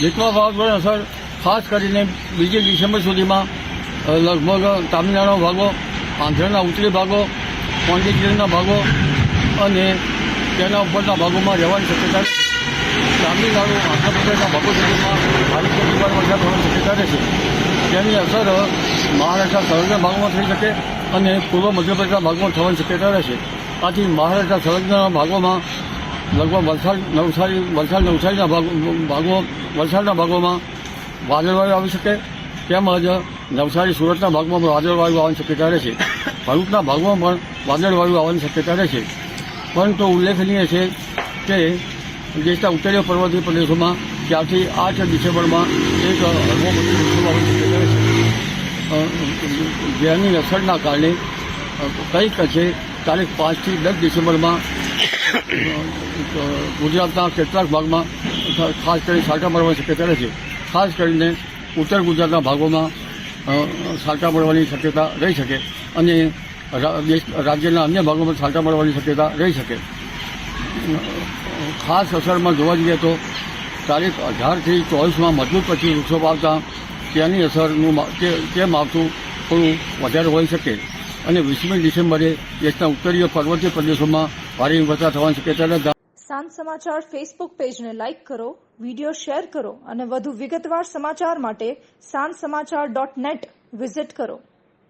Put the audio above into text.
લીટવા વાવાઝોડાની અસર ખાસ કરીને બીજી ડિસેમ્બર સુધીમાં લગભગ તામિલનાડુના ભાગો, આંધ્રના ઉત્તરી ભાગો, પોંડિચેરીના ભાગો અને તેના ઉપરના ભાગોમાં રહેવાની શક્યતા તામિલનાડુ, આંધ્રપ્રદેશના ભાગો સુધીમાં ભારે પરિવાર વરસાદ થવાની શક્યતા રહેશે તેની અસર મહારાષ્ટ્ર સરહદના ભાગમાં થઈ શકે અને પૂર્વ મધ્યપ્રદેશના ભાગમાં થવાની શક્યતા રહેશે આથી મહારાષ્ટ્ર સરહદના ભાગોમાં લગભગ વલસાડ, નવસારી, વલસાડ, નવસારીના ભાગો ભાગો, વલસાડના ભાગોમાં વાદળવાયુ આવી શકે, તેમજ નવસારી, સુરતના ભાગમાં પણ વાદળવાયુ આવવાની શક્યતા રહેશે ભરૂચના ભાગમાં પણ વાદળવાયુ આવવાની શક્યતા રહેશે પરંતુ ઉલ્લેખનીય છે કે દેશના ઉત્તરીય પર્વતીય પ્રદેશોમાં ત્યારથી આઠ ડિસેમ્બરમાં એક હળવો મધ્યમ વરસાદ આવવાની જેની અસરના કારણે કંઈક છે, તારીખ પાંચથી દસ ડિસેમ્બરમાં ગુજરાતના કેટલાક ભાગમાં, ખાસ કરીને સાટા પડવાની શક્યતા રહેશે. ખાસ કરીને ઉત્તર ગુજરાતના ભાગોમાં સાટા મળવાની શક્યતા રહી શકે અને રાજ્યના અન્ય ભાગોમાં સાટા પડવાની શક્યતા રહી શકે. ખાસ અસરમાં જોવા જઈએ તો તારીખ અઢારથી ચોવીસમાં મજબૂત પછી વૃક્ષો વાવતા તેની અસરનું તે માવઠું થોડું વધારે હોઈ શકે. અને વીસમી ડિસેમ્બરે દેશના ઉત્તરીય પર્વતીય પ્રદેશોમાં ભારે વરસાદ થવાની શક્યતા સાંજ સમાચાર ફેસબુક પેજને લાઇક કરો વીડિયો શેર કરો અને વધુ વિગતવાર સમાચાર માટે સાંજ સમાચાર ડોટ નેટ વિઝિટ કરો.